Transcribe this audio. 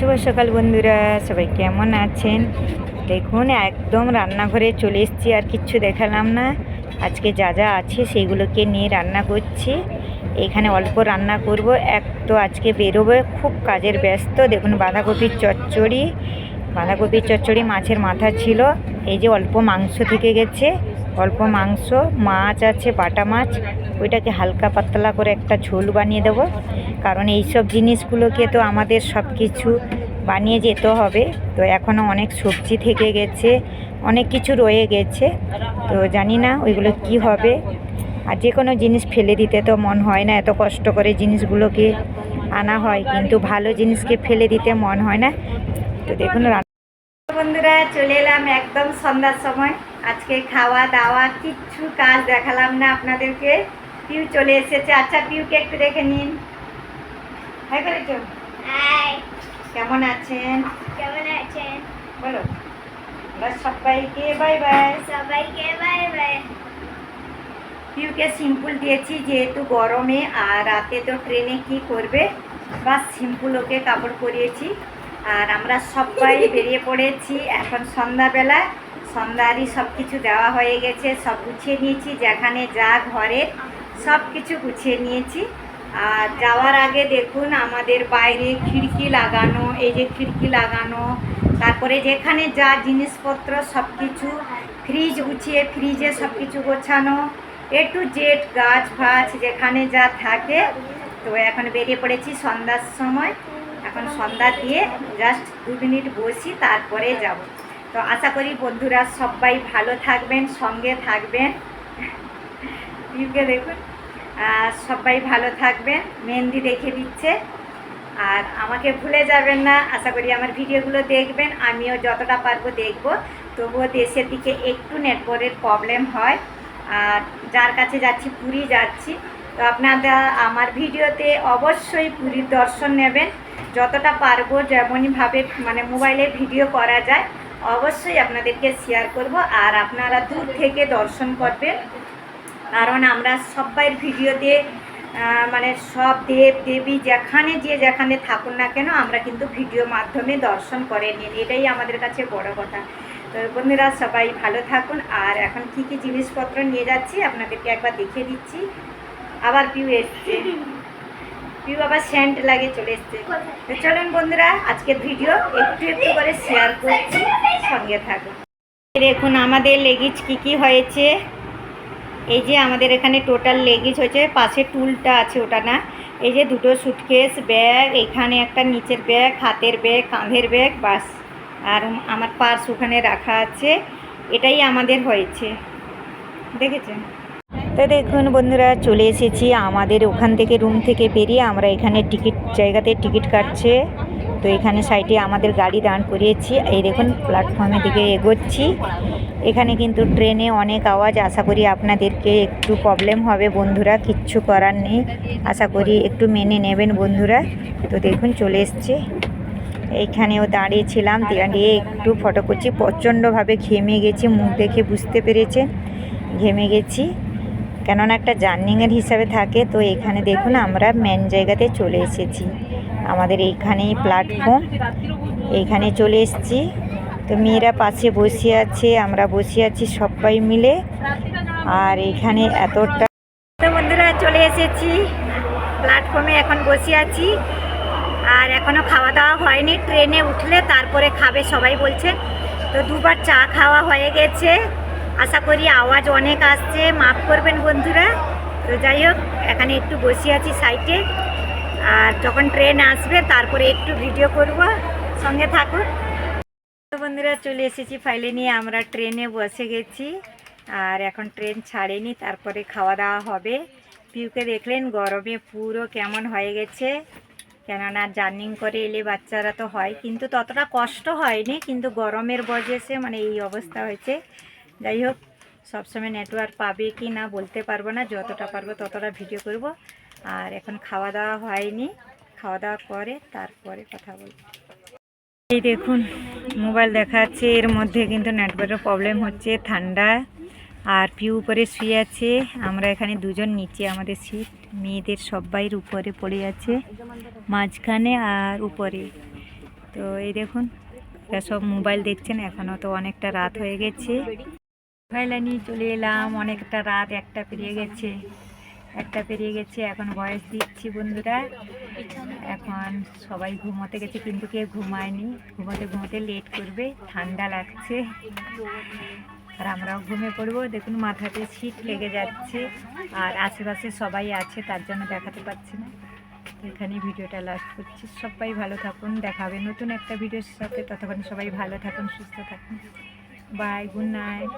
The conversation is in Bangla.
শুভ সকাল বন্ধুরা, সবাই কেমন আছেন? দেখুন, একদম রান্নাঘরে চলে এসেছি, আর কিচ্ছু দেখালাম না। আজকে যা যা আছে সেগুলোকে নিয়ে রান্না করছি। এখানে অল্প রান্না করব, এক তো আজকে বেরোবে, খুব কাজের ব্যস্ত। দেখুন, বাঁধাকপির চচ্চড়ি বাঁধাকপির চচ্চড়ি মাছের মাথা ছিল, এই যে অল্প মাংস থেকে গেছে। অল্প মাংস, মাছ আছে, বাটা মাছ। ওইটাকে হালকা পাতলা করে একটা ঝোল বানিয়ে দেবো। কারণ এই সব জিনিসগুলোকে তো আমাদের সব কিছু বানিয়ে যেতে হবে। তো এখনও অনেক সবজি থেকে গেছে, অনেক কিছু রয়ে গেছে। তো জানি না ওইগুলো কি হবে। আর যে কোনো জিনিস ফেলে দিতে তো মন হয় না, এত কষ্ট করে জিনিসগুলোকে আনা হয়। কিন্তু ভালো জিনিসকে ফেলে দিতে মন হয় না। তো দেখুন চলে এলাম একদম সন্ধ্যার সময়। আজকে খাওয়া দাওয়া কিচ্ছু কাজ দেখালাম না আপনাদেরকে। পিউ চলে এসেছে। আচ্ছা পিউকে একটু দেখে নিন। হাই করেছ কেমন আছেন? কেমন আছেন? বলো। সবাইকে বাই বাই। সবাইকে বাই বাই। পিউকে সিম্পল দিয়েছি যেহেতু গরমে আর রাতে তো ট্রেনে কি করবে? বাস সিম্পল ওকে কাপড় পরিয়েছি। আর আমরা সবাই বেরিয়ে পড়েছি। এখন সন্ধ্যাবেলা, সন্ধ্যারই সব কিছু দেওয়া হয়ে গেছে, সব গুছিয়ে নিয়েছি, যেখানে যা ঘরে সব কিছু গুছিয়ে নিয়েছি। আর যাওয়ার আগে দেখুন, আমাদের বাইরে খিড়কি লাগানো, এই যে খিড়কি লাগানো, তারপরে যেখানে যা জিনিসপত্র সব কিছু ফ্রিজ গুছিয়ে, ফ্রিজে সব কিছু গোছানো এ টু জেড গাছ ফাছ যেখানে যা থাকে। তো এখন বেরিয়ে পড়েছি সন্ধ্যার সময়। এখন সন্ধ্যা দিয়ে জাস্ট দু মিনিট বসি, তারপরে যাব। তো আশা করি বন্ধুরা সবাই ভালো থাকবেন, সঙ্গে থাকবেন। ইউকে দেখুন। সবাই ভালো থাকবেন, মেহেন্দি দেখে দিচ্ছে। আর আমাকে ভুলে যাবেন না, আশা করি আমার ভিডিওগুলো দেখবেন, আমিও যতটা পারব দেখব। তবুও দেশের দিকে একটু নেটওয়ার্কের প্রবলেম হয়। আর যার কাছে যাচ্ছি, পুরী যাচ্ছি তো আপনারা আমার ভিডিওতে অবশ্যই পুরীর দর্শন নেবেন। যতটা পারব যেমনইভাবে মানে মোবাইলে ভিডিও করা যায় অবশ্যই আপনাদেরকে শেয়ার করব আর আপনারা দূর থেকে দর্শন করবেন। কারণ আমরা সবাই ভিডিওতে আহ, মানে সব দেব দেবী যেখানে যে যেখানে থাকুন না কেন আমরা কিন্তু ভিডিও মাধ্যমে দর্শন করে নিন এটাই আমাদের কাছে বড় কথা। তো বন্ধুরা সবাই ভালো থাকুন। আর এখন কি কি জিনিসপত্র নিয়ে যাচ্ছি আপনাদেরকে একবার দেখিয়ে দিচ্ছি। আবার পিউ এসছে। পিউ আবার স্যান্ড লাগে চলে এসছে। তো চলুন বন্ধুরা, আজকের ভিডিও একটু একটু করে শেয়ার করছি, সঙ্গে থাকুন। দেখুন, আমাদের লেগিজ কি কি হয়েছে। এই যে আমাদের এখানে টোটাল লেগিজ হয়েছে, পাশে টুলটা আছে ওটা না। এই যে দুটো সুটকেস ব্যাগ এখানে একটা নিচের ব্যাগ হাতের ব্যাগ কাঁধের ব্যাগ বাস। আর আমার পার্স ওখানে রাখা আছে। এটাই আমাদের হয়েছে। দেখেছেন? তো দেখুন বন্ধুরা, চলে এসেছি আমাদের ওখান থেকে রুম থেকে বেরিয়ে আমরা এখানে টিকিট জায়গাতে টিকিট কাটছে। তো এখানে সাইডে আমাদের গাড়ি দাঁড় করিয়েছি। এই দেখুন প্ল্যাটফর্মের দিকে এগোচ্ছি। এখানে কিন্তু ট্রেনে অনেক আওয়াজ, আশা করি আপনাদেরকে একটু প্রবলেম হবে বন্ধুরা, কিচ্ছু করার নেই। আশা করি একটু মেনে নেবেন বন্ধুরা। তো দেখুন, চলে এসছে। এইখানেও দাঁড়িয়েছিলাম, দাঁড়িয়ে একটু ফটো করছি। প্রচণ্ডভাবে ঘেমে গেছি, মুখ দেখে বুঝতে পেরেছেন। ঘেমে গেছি। কেননা একটা জার্নিংয়ের হিসাবে থাকে, তো এখানে দেখুন আমরা মেন জায়গাতে চলে এসেছি। আমাদের এইখানেই প্ল্যাটফর্ম এইখানে চলে এসেছি। তো মেয়েরা পাশে বসে আছে, আমরা বসে আছি সবাই মিলে। আর এখানে এতটা বন্ধুরা, চলে এসেছি। প্ল্যাটফর্মে এখন বসে আছি। আর এখনও খাওয়া দাওয়া হয়নি। ট্রেনে উঠলে তারপরে খাবে সবাই বলছে। তো দুবার চা খাওয়া হয়ে গেছে। আশা করি আওয়াজ অনেক আসছে, মাফ করবেন বন্ধুরা। তো যাই হোক, এখানে একটু বসে আছি সাইটে আর যখন ট্রেন আসবে, তারপরে একটু ভিডিও করব। সঙ্গে থাকুন। তো বন্ধুরা, চলে এসেছি ফাইলে নিয়ে। আমরা ট্রেনে বসে গেছি। আর এখন ট্রেন ছাড়েনি, তারপরে খাওয়া দাওয়া হবে। পিউকে দেখলেন, গরমে পুরো কেমন হয়ে গেছে। কেননা জার্নিং করে এলে বাচ্চারা তো হয়, কিন্তু ততটা কষ্ট হয়নি, কিন্তু গরমের বজেসে মানে এই অবস্থা হয়েছে। যাই হোক সবসময় নেটওয়ার্ক পাবে কি না বলতে পারব না, যতটা পারব ততটা ভিডিও করব। আর এখন খাওয়া দাওয়া হয়নি খাওয়া দাওয়া করে তারপরে কথা বলব। এই দেখুন মোবাইল দেখাচ্ছে, এর মধ্যে কিন্তু নেটওয়ার্কের প্রবলেম হচ্ছে, ঠান্ডা। আর পিউ উপরে শুয়ে আছে, আমরা এখানে দুজন নিচে আমাদের সিট মেয়েদের সবাইয়ের উপরে পড়ে আছে, মাঝখানে আর উপরে। তো এই দেখুন, এরা সব মোবাইল দেখছেন এখনও তো অনেকটা রাত হয়ে গেছে। মোবাইল নিয়ে চলে এলাম। অনেকটা রাত, একটা পেরিয়ে গেছে, একটা পেরিয়ে গেছে। এখন বয়স দিচ্ছি বন্ধুরা। এখন সবাই ঘুমোতে গেছে, কিন্তু কেউ ঘুমায়নি। ঘুমোতে ঘুমোতে লেট করবে, ঠান্ডা লাগছে। আর আমরাও ঘুমিয়ে পড়ব। দেখুন, মাথাতে শীত লেগে যাচ্ছে। আর আশেপাশে সবাই আছে, তার জন্য দেখাতে পাচ্ছি না। এখানে ভিডিওটা লাস্ট করছি। সবাই ভালো থাকুন। দেখাবে নতুন একটা ভিডিওর সাথে। ততক্ষণ সবাই ভালো থাকুন, সুস্থ থাকুন। Bye good night